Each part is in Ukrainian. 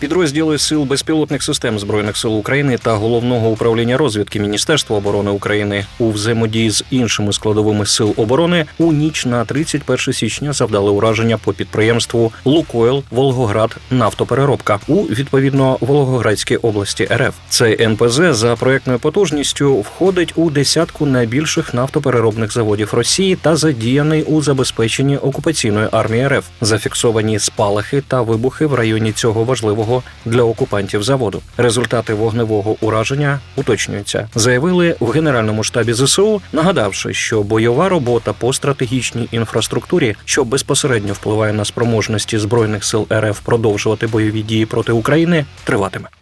Підрозділи сил безпілотних систем збройних сил України та головного управління розвідки Міністерства оборони України у взаємодії з іншими складовими сил оборони у ніч на 31 січня завдали ураження по підприємству Лукойл Волгоград Нафтопереробка у відповідно Волгоградській області РФ. Цей НПЗ за проектною потужністю входить у десятку найбільших нафтопереробних заводів Росії та задіяний у забезпеченні окупаційної армії РФ. Зафіксовані спалахи та вибухи в районі цього важливого для окупантів заводу. Результати вогневого ураження уточнюються, заявили в генеральному штабі ЗСУ, нагадавши, що бойова робота по стратегічній інфраструктурі, що безпосередньо впливає на спроможності збройних сил РФ продовжувати бойові дії проти України, триватиме.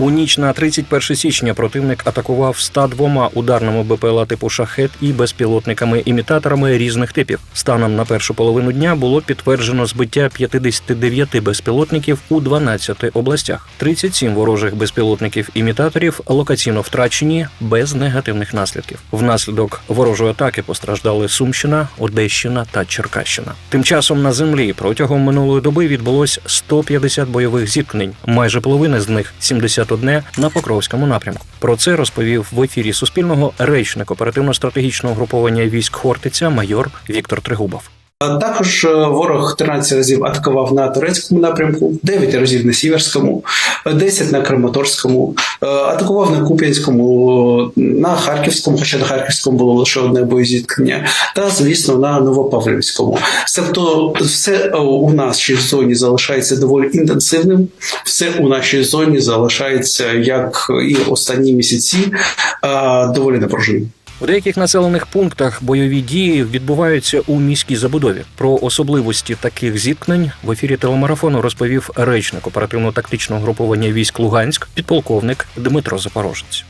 У ніч на 31 січня противник атакував 102 ударними БПЛА типу шахет і безпілотниками-імітаторами різних типів. Станом на першу половину дня було підтверджено збиття 59 безпілотників у 12 областях. 37 ворожих безпілотників-імітаторів локаційно втрачені без негативних наслідків. Внаслідок ворожої атаки постраждали Сумщина, Одещина та Черкащина. Тим часом на землі протягом минулої доби відбулось 150 бойових зіткнень. Майже половина з них 71 на Покровському напрямку. Про це розповів в ефірі Суспільного речник оперативно-стратегічного груповання військ Хортиця майор Віктор Тригубов. Також е, ворог 13 разів атакував на турецькому напрямку, 9 разів на Сіверському, 10 на Краматорському, е, атакував на Куп'янському, на Харківському, хоча на Харківському було лише одне боєзіткнення, та звісно на Новопавлівському. Тобто, все е, у нашій зоні залишається доволі інтенсивним, все у нашій зоні залишається як і останні місяці доволі напруженим. У деяких населених пунктах бойові дії відбуваються у міській забудові. Про особливості таких зіткнень в ефірі телемарафону розповів речник оперативно-тактичного груповання військ Луганськ, підполковник Дмитро Запорожець.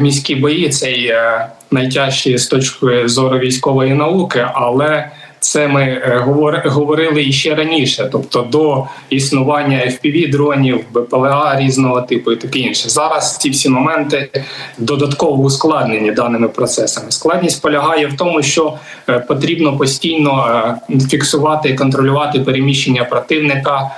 Міські бої це є найтяжчі з точки зору військової науки, але це ми е, говорили і ще раніше, тобто до існування fpv дронів, БПЛА різного типу і таке інше. Зараз ці всі моменти додатково ускладнені даними процесами. Складність полягає в тому, що е, потрібно постійно е, фіксувати і контролювати переміщення противника.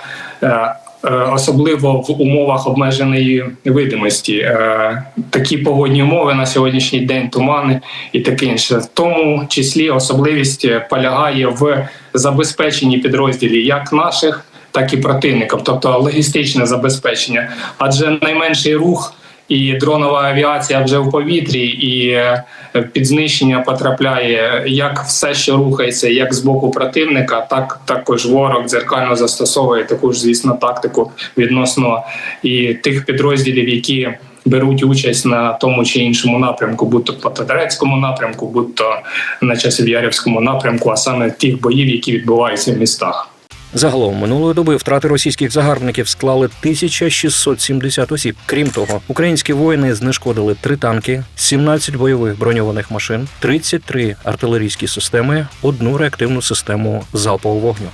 Е, особливо в умовах обмеженої видимості. Е, такі погодні умови на сьогоднішній день, тумани і таке інше. В тому числі особливість полягає в забезпеченні підрозділів як наших, так і противників, тобто логістичне забезпечення, адже найменший рух і дронова авіація вже в повітрі, і е, під знищення потрапляє як все, що рухається, як з боку противника, так також ворог дзеркально застосовує таку ж, звісно, тактику відносно і тих підрозділів, які беруть участь на тому чи іншому напрямку, будь то по Тодорецькому напрямку, будь то на Часів'ярівському напрямку, а саме тих боїв, які відбуваються в містах. Загалом минулої доби втрати російських загарбників склали 1670 осіб. Крім того, українські воїни знешкодили три танки, 17 бойових броньованих машин, 33 артилерійські системи, одну реактивну систему залпового вогню.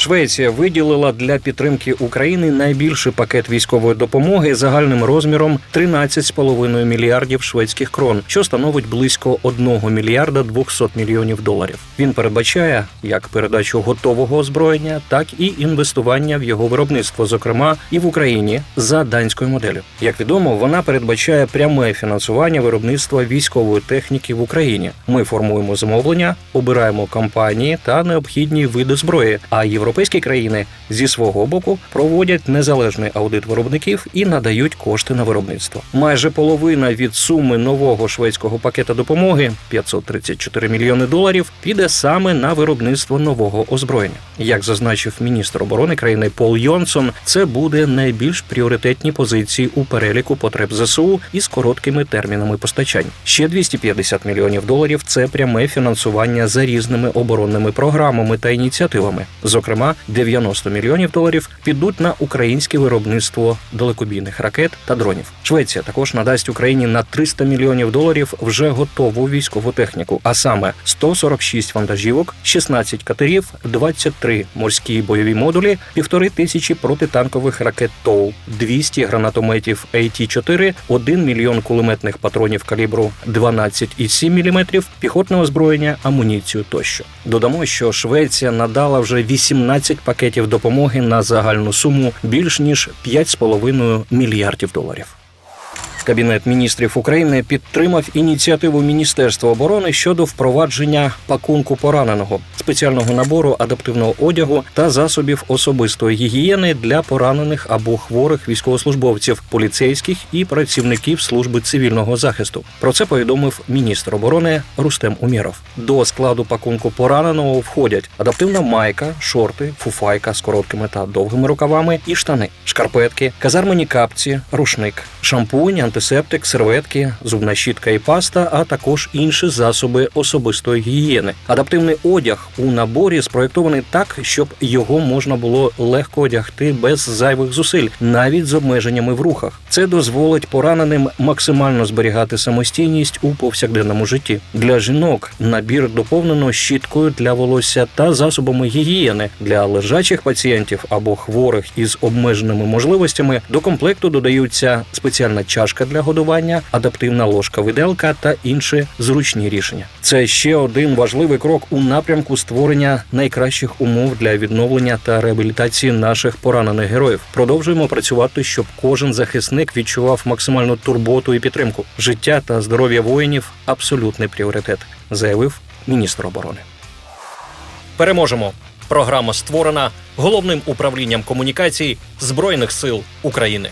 Швеція виділила для підтримки України найбільший пакет військової допомоги загальним розміром 13,5 мільярдів шведських крон, що становить близько 1 мільярда 200 мільйонів доларів. Він передбачає як передачу готового озброєння, так і інвестування в його виробництво, зокрема і в Україні за данською моделлю. Як відомо, вона передбачає пряме фінансування виробництва військової техніки в Україні. Ми формуємо замовлення, обираємо компанії та необхідні види зброї. А євро європейські країни зі свого боку проводять незалежний аудит виробників і надають кошти на виробництво. Майже половина від суми нового шведського пакета допомоги 534 мільйони доларів піде саме на виробництво нового озброєння. Як зазначив міністр оборони країни Пол Йонсон, це буде найбільш пріоритетні позиції у переліку потреб ЗСУ із короткими термінами постачань. Ще 250 мільйонів доларів це пряме фінансування за різними оборонними програмами та ініціативами, зокрема зокрема 90 мільйонів доларів, підуть на українське виробництво далекобійних ракет та дронів. Швеція також надасть Україні на 300 мільйонів доларів вже готову військову техніку, а саме 146 вантажівок, 16 катерів, 23 морські бойові модулі, півтори тисячі протитанкових ракет ТОУ, 200 гранатометів AT-4, 1 мільйон кулеметних патронів калібру 12,7 мм, піхотне озброєння, амуніцію тощо. Додамо, що Швеція надала вже 18 пакетів допомоги на загальну суму більш ніж 5,5 мільярдів доларів. Кабінет міністрів України підтримав ініціативу Міністерства оборони щодо впровадження пакунку пораненого, спеціального набору адаптивного одягу та засобів особистої гігієни для поранених або хворих військовослужбовців, поліцейських і працівників служби цивільного захисту. Про це повідомив міністр оборони Рустем Умєров. До складу пакунку пораненого входять адаптивна майка, шорти, фуфайка з короткими та довгими рукавами і штани, шкарпетки, казармені капці, рушник, шампунь, антисептик, серветки, зубна щітка і паста, а також інші засоби особистої гігієни. Адаптивний одяг у наборі спроєктований так, щоб його можна було легко одягти без зайвих зусиль, навіть з обмеженнями в рухах. Це дозволить пораненим максимально зберігати самостійність у повсякденному житті. Для жінок набір доповнено щіткою для волосся та засобами гігієни для лежачих пацієнтів або хворих із обмеженими можливостями. До комплекту додаються спеціальна чашка для годування, адаптивна ложка виделка та інші зручні рішення. Це ще один важливий крок у напрямку створення найкращих умов для відновлення та реабілітації наших поранених героїв. Продовжуємо працювати, щоб кожен захисник відчував максимальну турботу і підтримку. Життя та здоров'я воїнів абсолютний пріоритет, заявив міністр оборони. Переможемо. Програма створена головним управлінням комунікацій Збройних сил України.